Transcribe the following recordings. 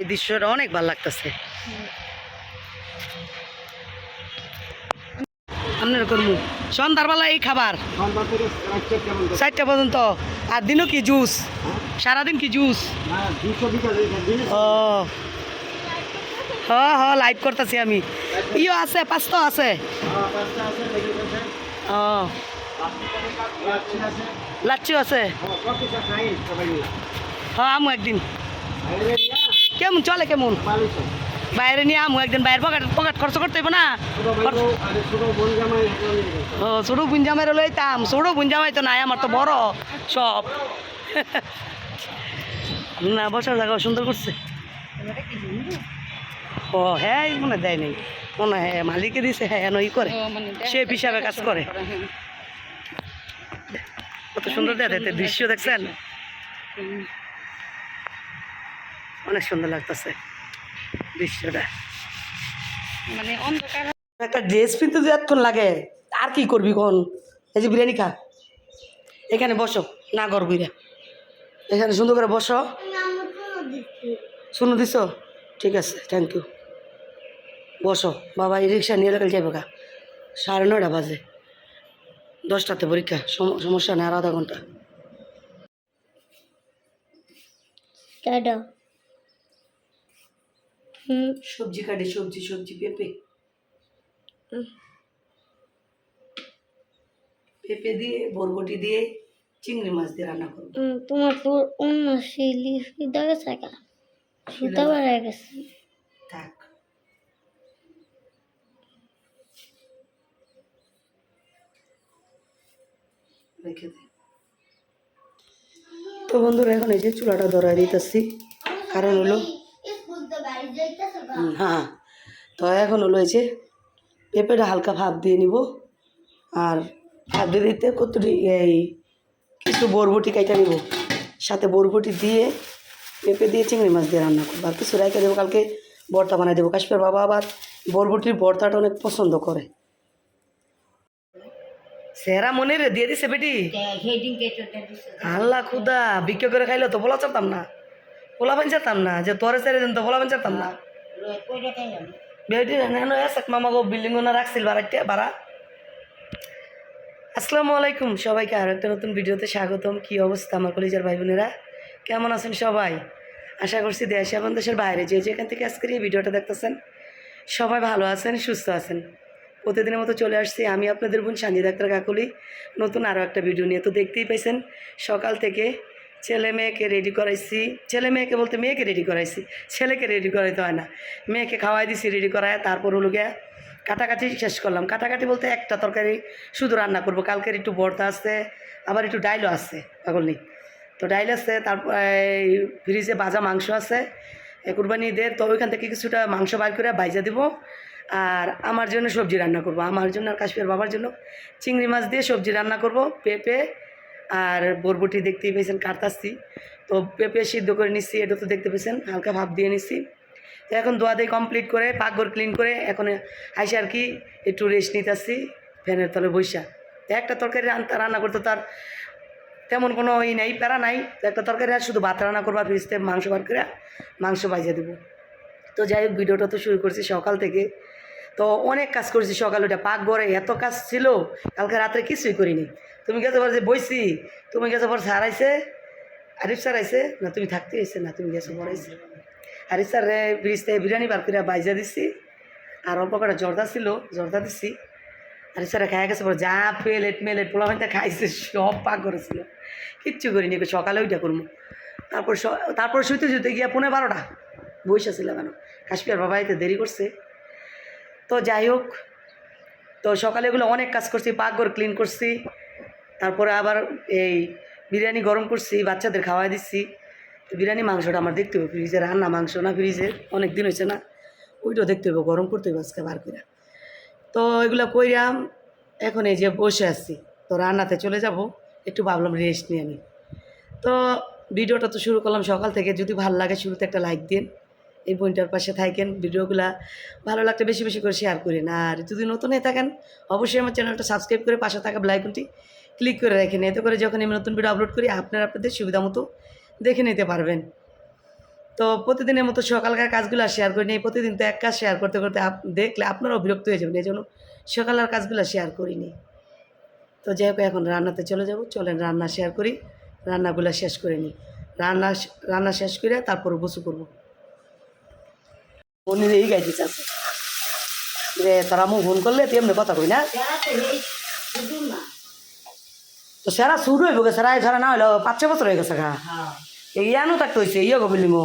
এই দৃশ্যটা অনেক ভালো লাগতেছে। এই খাবার। চারটা পর্যন্ত। আর দিনও কি জুস? সারাদিন কি জুস? হ হ লাইভ আমি। ইও আছে, পাঁচটা আছে। ও। আছে। হ্যাঁ আমু একদিন। কেমন চলে কেমন? বাইরে নিয়ে আমু একদিন বাইরে পকেট পকেট খরচ করতে হইব না। আরে ছোটো বোন জামাই ও ছোটো লইতাম ছোটো বুঞ্জামাই তো নাই আমার তো বড় সব। না বসার জায়গা সুন্দর করছে। ও হ্যাঁ মনে হয় দেয় নাই। মনে হয় মালিকে দিছে হ্যাঁ নই করে। সে হিসাবে কাজ করে। কত সুন্দর দেখতে দৃশ্য দেখছেন? অনেক সুন্দর লাগতেছে দৃশ্যটা। মানে অন্ধকার একটা ড্রেস কিনতে যে এতক্ষণ লাগে আর কি করবি কোন? এই যে বিরিয়ানি খা। এখানে বসো না করবি রে এখানে সুন্দর করে বসো। শুনো দিছ? ঠিক আছে থ্যাংক ইউ বসো বাবা এই রিক্সা নিয়ে গেলে যাবে গা। সাড়ে নয়টা বাজে। দশটাতে পরীক্ষা সম- সমস্যা নেই আর আধা ঘণ্টা। সবজি কাটে সবজি সবজি পেঁপে। পেঁপে দিয়ে বরবটি দিয়ে চিংড়ি মাছ দিয়ে রান্না করব। তোমার তো অন্য শিলি সুদা গেছে কা সুতা বেড়ে গেছে। থাক। রেখে তো বন্ধুরা এখন এই যে চুলাটা ধরাই দিতেছি। কারণ হলো হ্যাঁ। তো এখন হলো যে পেঁপেটা হালকা ভাপ দিয়ে নিব। আর ভাপ দিয়ে দিতে কতটি এই কিছু বরবটি কাইটা নিব। সাথে বরবটি দিয়ে পেঁপে দিয়ে চিংড়ি মাছ দিয়ে রান্না করব। আর কিছু রেখে দেবো, কালকে ভর্তা বানাই দেবো। কাশ্মীর বাবা আবার বরবটির ভর্তাটা অনেক পছন্দ করে। সেরা মনে রে, দিয়ে দিছে বেটি। আল্লাহ খুদা বিক্রি করে খাইলে তো বলা চারতাম না। পোলা পান চারতাম না, যে তোরে ছেড়ে দিন তো পোলা পান চারতাম না। বেটি নেন এসে মামা গো বিল্ডিং না রাখছিল বাড়াইতে, বাড়া। আসসালামু আলাইকুম, সবাইকে আরও একটা নতুন ভিডিওতে স্বাগতম। কি অবস্থা আমার কলেজের ভাই বোনেরা কেমন আছেন সবাই? আশা করছি দেশ এবং দেশের বাইরে যে যেখান থেকে আজকের এই ভিডিওটা দেখতেছেন, সবাই ভালো আছেন, সুস্থ আছেন। প্রতিদিনের মতো চলে আসছি আমি আপনাদের বোন সঞ্জয় ডাক্তার কাকুলি। নতুন আরও একটা ভিডিও নিয়ে, তো দেখতেই পাইছেন, সকাল থেকে ছেলে মেয়েকে রেডি করাইছি। ছেলে মেয়েকে বলতে মেয়েকে রেডি করাইছি। ছেলেকে রেডি করাইতে হয় না। মেয়েকে খাওয়াই দিছি রেডি করায় তারপর হলো গিয়া কাটাকাটি শেষ করলাম। কাটাকাটি বলতে একটা তরকারি শুধু রান্না করব। কালকের একটু বর্তা আছে, আবার একটু ডাইলও আছে পাগলনি তো ডাইল আছে তারপর ফ্রিজে ভাজা মাংস আছে কুরবানি ঈদের, তো ওইখান থেকে কিছুটা মাংস বার করে বাইজা দিব। আর আমার জন্য সবজি রান্না করব। আমার জন্য আর কাশ্মীর বাবার জন্য চিংড়ি মাছ দিয়ে সবজি রান্না করব, পেঁপে আর বরবটি দেখতেই পেয়েছেন কাটতাছি তো পেঁপে সিদ্ধ করে নিচ্ছি, এটা তো দেখতে পেয়েছেন, হালকা ভাপ দিয়ে নিচ্ছি। তো এখন দোয়া দিয়ে কমপ্লিট করে, পাকঘর ক্লিন করে এখন আইসে আর কি একটু রেস্ট নিতেছি ফ্যানের তলে বৈশা একটা তরকারি রান্না রান্না করতে তার তেমন কোনো ই নেই, প্যারা নাই। তো একটা তরকারি আর শুধু ভাত রান্না করবা ফ্রিজতে মাংস বার করে মাংস বাজিয়ে দেবো। তো যাই হোক, ভিডিওটা তো শুরু করছি সকাল থেকে। তো অনেক কাজ করেছি সকাল ওটা পাক ঘরে এত কাজ ছিল, কালকে রাত্রে কিছুই করিনি। তুমি গেছো পর যে বইছি, তুমি গেছো পর স্যার আইসে আরিফ স্যার আইসে না তুমি থাকতে আইসে না তুমি গেছো পর আইসে আরিফ স্যার রে ফ্রিজতে বিরিয়ানি বার করে বাইজা দিছি, আর অল্প কটা জর্দা ছিল, জর্দা দিছি। আরিফ স্যারে খাই গেছে পর যা প্লেট, মেলেট পোলা ভাইটা খাইছে, সব পাক করেছিল কিচ্ছু করিনি সকালে ওইটা করব তারপর তারপর শুইতে শুইতে গিয়া পনেরো বারোটা বসে ছিল কেন কাশ্মীর বাবা এতে দেরি করছে। তো যাই হোক, তো সকালে এগুলো অনেক কাজ করছি, পাকঘর ক্লিন করছি, তারপরে আবার এই বিরিয়ানি গরম করছি, বাচ্চাদের খাওয়াই দিচ্ছি। তো বিরিয়ানি মাংসটা আমার দেখতে হবে ফ্রিজে রান্না মাংস না ফ্রিজে অনেক দিন হয়েছে না? ওইটাও দেখতে হবে, গরম করতে হবে আজকে বার করে তো এগুলো কইরাম, এখন এই যে বসে আছি, তো রান্নাতে চলে যাব, একটু ভাবলাম রেস্ট নিয়ে নিই তো ভিডিওটা তো শুরু করলাম সকাল থেকে, যদি ভালো লাগে শুরুতে একটা লাইক দিন। এই বইটার পাশে থাকেন, ভিডিওগুলা ভালো লাগলে বেশি বেশি করে শেয়ার করেন। আর যদি নতুন হয়ে থাকেন, অবশ্যই আমার চ্যানেলটা সাবস্ক্রাইব করে পাশে থাকা বেলাইকনটি ক্লিক করে রাখেন। এতে করে যখন আমি নতুন ভিডিও আপলোড করি, আপনারা আপনাদের সুবিধা মতো দেখে নিতে পারবেন। তো প্রতিদিনের মতো সকালকার কাজগুলো শেয়ার করি নি প্রতিদিন তো এক কাজ শেয়ার করতে করতে দেখলে আপনারাও বিরক্ত হয়ে যাবেন। এই জন্য সকালের কাজগুলো শেয়ার করিনি তো যাই হোক, এখন রান্নাতে চলে যাব। চলেন রান্না শেয়ার করি। রান্নাগুলো শেষ করে নিই। রান্না রান্না শেষ করে তারপর বসু করব। মনে এই রে তারা মুখ ফোন করলে তুই এমনি কথা কই না? তো সেরা শুরু হইব গে সেরা ধরা না হইল পাঁচ ছ বছর হয়ে গেছে গা। এই ইয়ানো থাকতে হয়েছে ইয়ে গো বিল্ডিংও।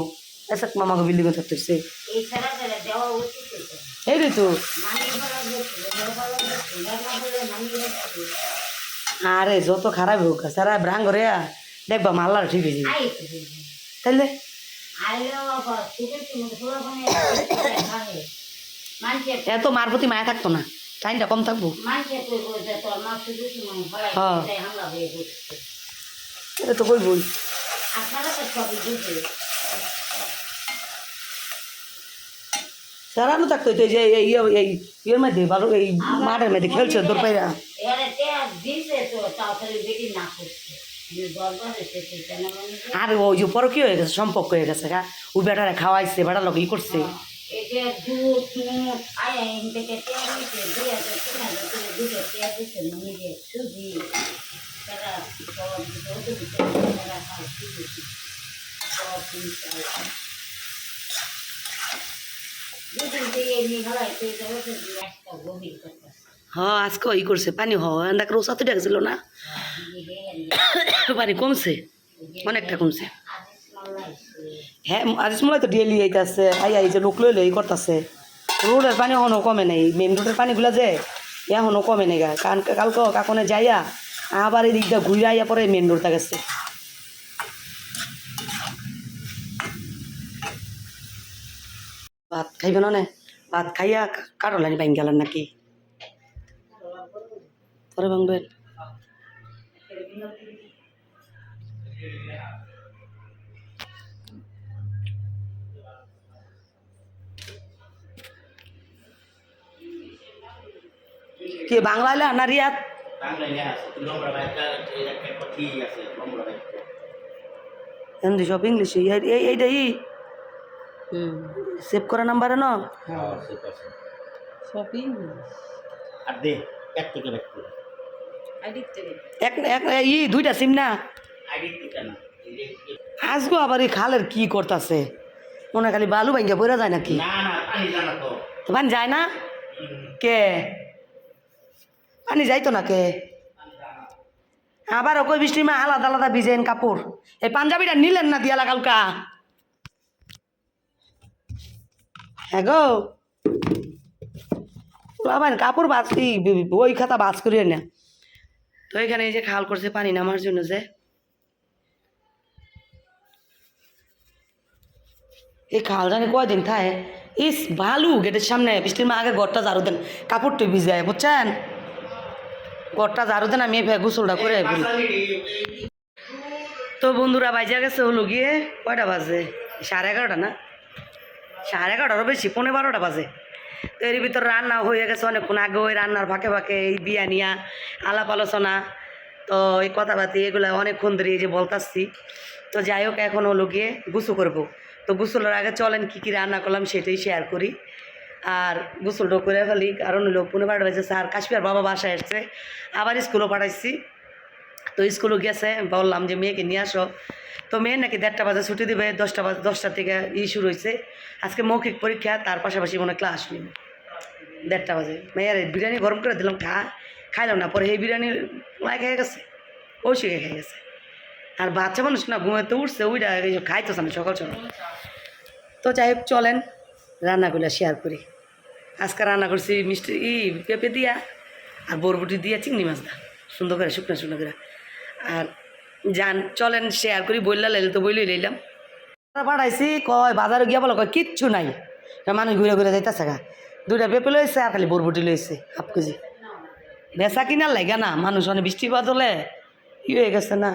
এসে মামা গো বিল্ডিংও থাকতে হয়েছে এই তো। আরে যত খারাপ হোক সারা ব্রাং করে দেখবা মাল্লার ঠিক হয়ে যাবে তাইলে? এত মার প্রতি মায়া থাকতো না টাইমটা কম থাকব হ্যাঁ। এটা তো কইবই সারানো থাকতো যে এই ইয়ের মধ্যে ভালো এই মাঠের মধ্যে খেলছে তোর পাইরা আর ওই যে পর কি হয়ে গেছে, সম্পর্ক হয়ে গেছে, গা। ওই বেটারে খাওয়াইছে, বেটার লোক ই করছে। দুদিন দিয়ে একটা গভীর কথা। হ্যাঁ আজকে ই করছে, পানি হ দেখ রোসা তো ডাকছিল না। পানি কমছে, অনেকটা কমছে। হ্যাঁ আজ মনে তো ডেলি আইতাছে, আই আই যে লোক লইলে ই করতেছে। রোডের পানি এখনও কমে নাই মেন রোডের পানিগুলো যে এখনও কমে নাই গা। কারণ কালকে কাকনে যাইয়া আবার এই দিকটা ঘুরে আইয়া পরে মেন রোডটা গেছে। ভাত খাইবে না? ভাত খাইয়া কাটলানি বাইন গেলেন নাকি? পরে ভাঙবেন। কি বাংলা হলে না রিয়াদ? হিন্দি সব ইংলিশ এইটাই সেভ করা নাম্বার না? হ্যাঁ সব ইংলিশ। আর দে এক থেকে ব্যাক করে। এক এক ই দুইটা সিম না? আজগো আবার এই খালের কি করতেছে? মনে খালি বালু ভাঙ্গা পড়া যায় নাকি? না না পানি তো। তো যায় না? কে? পানি যাইতো না কে? আবার ওই বৃষ্টির মা আলাদা আলাদা ভিজেন কাপড়। এই পাঞ্জাবিটা নিলেন না দিয়া লাগালকা? হ্যাঁ গো। বাবার কাপড় বাঁচতি ওই খাতা বাজ করিয়ে না তো এখানে এই যে খাল করছে পানি নামার জন্য যে। এই খাল জানি কয়দিন থাকে? ইস ভালো গেটের সামনে বৃষ্টির মা আগে ঘরটা ঝাড়ু দেন কাপড়টা ভিজায় বুঝছেন? ঘরটা ঝাড়ু দেন আমি গোসলটা করে তো বন্ধুরা বাইজা গেছে হলো গিয়ে কয়টা বাজে? সাড়ে এগারোটা না? সাড়ে এগারোটারও বেশি পনেরো বারোটা বাজে। তো এর ভিতর রান্না হয়ে গেছে অনেকক্ষণ আগে, ওই রান্নার ফাঁকে ফাঁকে এই বিয়া নিয়া আলাপ আলোচনা, তো এই কথাবার্তি এগুলো অনেকক্ষণ ধরে এই যে বলতাছি। তো যাই হোক, এখন হলো গিয়ে গুসু করব। তো গুসলের আগে চলেন কি কী রান্না করলাম সেটাই শেয়ার করি। আর গোসলটা করে ফেলি, কারণ হলো পনেরো বারোটা বাজে, স্যার কাশ্মীর বাবা বাসায় এসছে, আবার স্কুলও পাঠাইছি। তো স্কুলও গেছে, বললাম যে মেয়েকে নিয়ে আসো। তো মেয়ে নাকি দেড়টা বাজে ছুটি দেবে, দশটা বাজে দশটা থেকে ই শুরু হয়েছে আজকে মৌখিক পরীক্ষা, তার পাশাপাশি মনে ক্লাস নেবে। দেড়টা বাজে। মেয়ের বিরিয়ানি গরম করে দিলাম, খা, খাইলাম না, পরে এই বিরিয়ানি মায় খেয়ে গেছে ও শিখে খেয়ে গেছে। আর বাচ্চা মানুষ না ঘুমাতে উঠছে ওইটা খাইতেছে না সকাল সকাল। তো যাই হোক, চলেন, রান্নাগুলো শেয়ার করি। আজকে রান্না করছি মিষ্টি, ই পেঁপে দিয়া আর বরবটি দিয়া চিংড়ি মাছ দা। সুন্দর করে শুকনো শুকনো করে। আর যান চলেন শেয়ার করি বললা লাইলে তো বইলেই লইলাম। পাঠাইছি, কয়, বাজারে গিয়া বলো, কয়, কিচ্ছু নাই। মানুষ ঘুরে ঘুরে যাইতেছে গা। দুইটা পেঁপে লইছে আর খালি বরবটি লইছে, হাফ কেজি। বেচা কিনার লাগে না, মানুষ অনেক বৃষ্টি বাদলে, ই হয়ে গেছে না।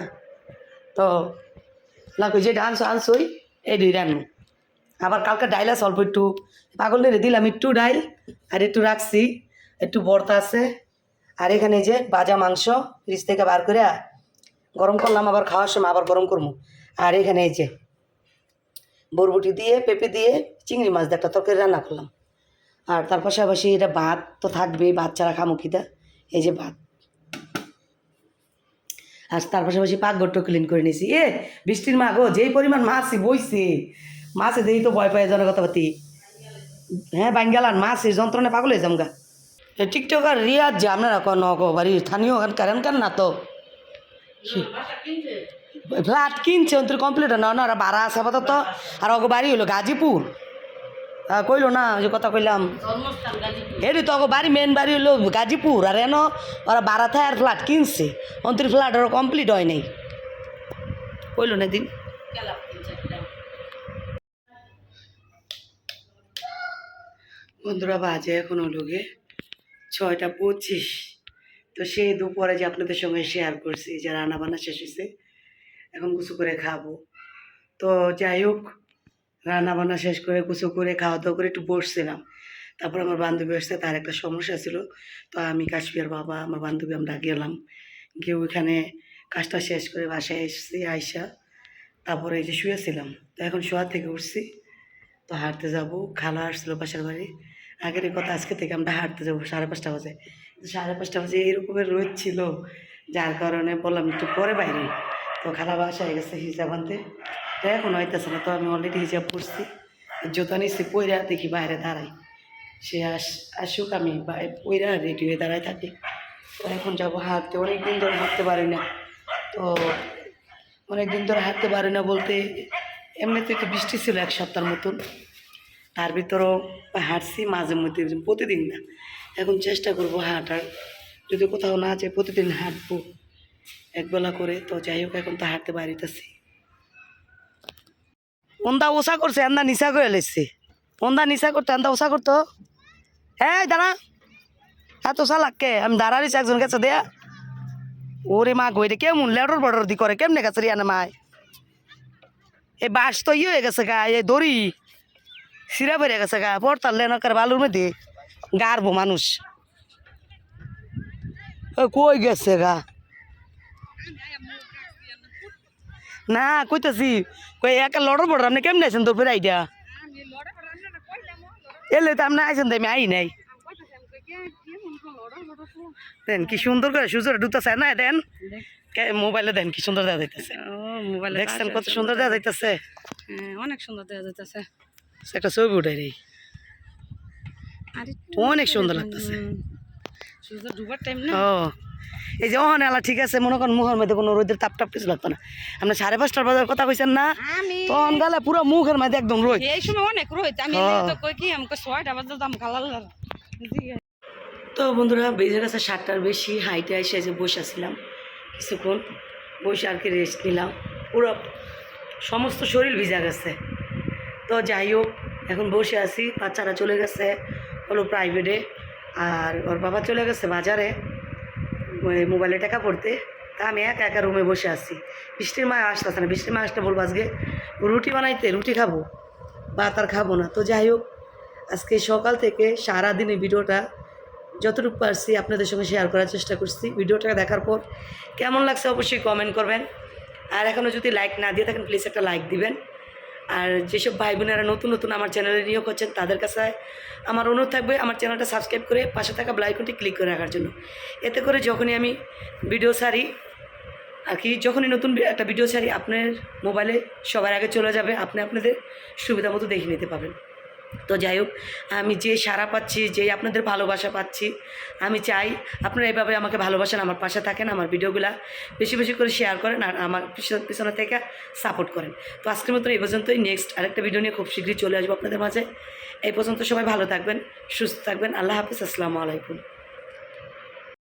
তো লাগো যেটা আনছো, আনছোই, এই দুই রান্না আবার কালকে ডাইল আছে, অল্প একটু। পাগল রে দিলাম একটু ডাইল, আর একটু রাখছি। একটু ভর্তা আছে। আর এখানে যে বাজা মাংস ফ্রিজ থেকে বার করে গরম করলাম, আবার খাওয়ার সময় আবার গরম করব। আর এখানে এই যে বরবটি দিয়ে, পেঁপে দিয়ে, চিংড়ি মাছ দিয়ে একটা তরকারি রান্না করলাম। আর তার পাশাপাশি এটা ভাত তো থাকবেই, ভাত ছাড়া খামুখিটা এই যে ভাত। আর তার পাশাপাশি পাকঘরটা ক্লিন করে নিয়েছি। এ, বৃষ্টির মা গো যেই পরিমাণ মাছই বইছে, মাছে দেই তো ভয় পায় জনকথাপাতি হ্যাঁ বাঙ্গালান মাছের যন্ত্রণে পাগল হয়ে যামগা টিকটকার রিয়াজ যে আপনারা কন বাড়ি স্থানীয় ওখানকার এনকার না তো। ফ্ল্যাট কিনছে, অন্তর কমপ্লিট না না ওরা বাড়া আছে আপাতত। আর ওগো বাড়ি হলো গাজীপুর। কইলো না যে কথা কইলাম। এটি তো ওগো বাড়ি মেন বাড়ি হলো গাজীপুর। আর এন, ওরা বাড়াতে আর ফ্ল্যাট কিনছে। অন্তর ফ্ল্যাট ওরা কমপ্লিট হয় নাই। কইলো না দিন। বন্ধুরা, বাজে এখন হলো গে ছয়টা পঁচিশ। তো সেই দুপুরে যে আপনাদের সঙ্গে শেয়ার করছি, যে রান্না বান্না শেষ হয়েছে এখন কুচু করে খাব। তো যাই হোক রান্না বান্না শেষ করে কুচু করে খাওয়া দাওয়া করে একটু বসছিলাম। তারপর আমার বান্ধবী আসছে, তার একটা সমস্যা ছিল। তো আমি কাশ্মীর বাবা, আমার বান্ধবী আমরা গেলাম। গিয়ে ওইখানে কাজটা শেষ করে বাসায় এসেছি, আইসা। তারপরে এই যে শুয়েছিলাম। তো এখন শোয়া থেকে উঠছি। তো হাঁটতে যাব, খালা আসছিল পাশের বাড়ি। আগের কথা আজকে থেকে আমরা হাঁটতে যাব, সাড়ে পাঁচটা বাজে। সাড়ে পাঁচটা বাজে এরকমের রোদ ছিল। যার কারণে বললাম একটু পরে বাইরে। তো খালা বাসায় গেছে হিজাব আনতে। এখন হইতেছে না, তো আমি অলরেডি হিজাব পড়ছি জুতা নিচ্ছি পইরা দেখি বাইরে দাঁড়াই। সে আস, আসুক আমি পইরা রেডি হয়ে দাঁড়ায় থাকি। তো এখন যাব হাঁটতে। অনেক দিন ধরে হাঁটতে পারি না। তো অনেক দিন ধরে হাঁটতে পারি না বলতে এমনিতে তো বৃষ্টি ছিল এক সপ্তাহের মতন। তার ভিতরেও হাঁটছি মাঝে মধ্যে প্রতিদিন না। এখন চেষ্টা করব হাঁটার। যদি কোথাও না যায় প্রতিদিন হাঁটবো। একবেলা করে। তো যাই হোক, এখন তো হাঁটতে বাড়িতেছি। ওন্দা ওষা করছে এন্দা নিশা করে লেছে ওন্দা নিশা করতো এন্দা ওষা করতো। হ্যাঁ দাঁড়া। এত লাগকে? আমি দাঁড়াইছি একজন গেছে দেয়া। ওরে মা গইরে কেমন লেটর বর্ডর দি করে? কেমনে গেছে রিয়ানে মায়? এই বাস তো ইয়ে হয়ে গেছে গা, এই দড়ি। সিরা বেরিয়ে গেছে গা পড়তার লেনকার বালুর মধ্যে গারবো মানুষ। কই গেছে গা? না কইতাছি কই একা লড়র বড় আপনি কেমনে আছেন তোর ফের আইডিয়া এলে তো আপনি আইসেন তো আমি আই নাই। দেন কি সুন্দর করে সুন্দর দুতাছে না দেন। মোবাইলে দেন কি সুন্দর দেওয়া যাইতেছে। মোবাইলে দেখছেন কত সুন্দর দেওয়া যাইতেছে। অনেক সুন্দর দেখা যাইতেছে। একটা ছবি উঠাই রে অনেক সুন্দর লাগতেছে। ও এই যে ওখানে আলা ঠিক আছে মনে করেন মুখের মধ্যে কোনো রোদের তাপ টাপ কিছু লাগতো না। সাড়ে পাঁচটার বাজার কথা কইছেন না? তখন গেলে পুরো মুখের মধ্যে একদম রোদ। এই সময় অনেক রোহিত আমি। তো কই কি আমাকে ছয়টা বাজে দাম তো বন্ধুরা বেজে গেছে সাতটার বেশি হাইটে এসে যে বসে আসছিলাম কিছুক্ষণ বসে আর কি রেস্ট নিলাম। পুরো সমস্ত শরীর ভিজা গেছে। তো যাই হোক, এখন বসে আছি, বাচ্চারা চলে গেছে হলো প্রাইভেটে আর ওর বাবা চলে গেছে বাজারে মোবাইলে টাকা পড়তে তা আমি একা একা রুমে বসে আছি। বৃষ্টির মা আসতেছে না, বৃষ্টির মা আসতে বলব আজকে রুটি বানাইতে, রুটি খাব, ভাত আর খাব না। তো যাই হোক, আজকে সকাল থেকে সারাদিন এই ভিডিওটা যতটুকু পারছি আপনাদের সঙ্গে শেয়ার করার চেষ্টা করছি। ভিডিওটা দেখার পর কেমন লাগছে অবশ্যই কমেন্ট করবেন। আর এখনও যদি লাইক না দিয়ে থাকেন প্লিজ একটা লাইক দিবেন। আর যেসব ভাই বোনেরা নতুন নতুন আমার চ্যানেলে নিয়োগ করছেন তাদের কাছে আমার অনুরোধ থাকবে আমার চ্যানেলটা সাবস্ক্রাইব করে পাশে থাকা ব্লাইকনটি ক্লিক করে রাখার জন্য। এতে করে যখনই আমি ভিডিও সারি আর কি, যখনই নতুন একটা ভিডিও সারি আপনার মোবাইলে সবার আগে চলে যাবে, আপনি আপনাদের সুবিধা মতো দেখে নিতে পাবেন তো যাই হোক, আমি যে সারা পাচ্ছি, যে আপনাদের ভালোবাসা পাচ্ছি, আমি চাই আপনারা এভাবে আমাকে ভালোবাসেন, আমার পাশে থাকেন, আমার ভিডিওগুলা বেশি বেশি করে শেয়ার করেন আর আমার পিছনে থেকে সাপোর্ট করেন। তো আজকের মতো এই পর্যন্তই। নেক্সট আরেকটা ভিডিও নিয়ে খুব শীঘ্রই চলে আসব আপনাদের মাঝে। এই পর্যন্ত সবাই ভালো থাকবেন, সুস্থ থাকবেন। আল্লাহ হাফিজ। আসসালামু আলাইকুম।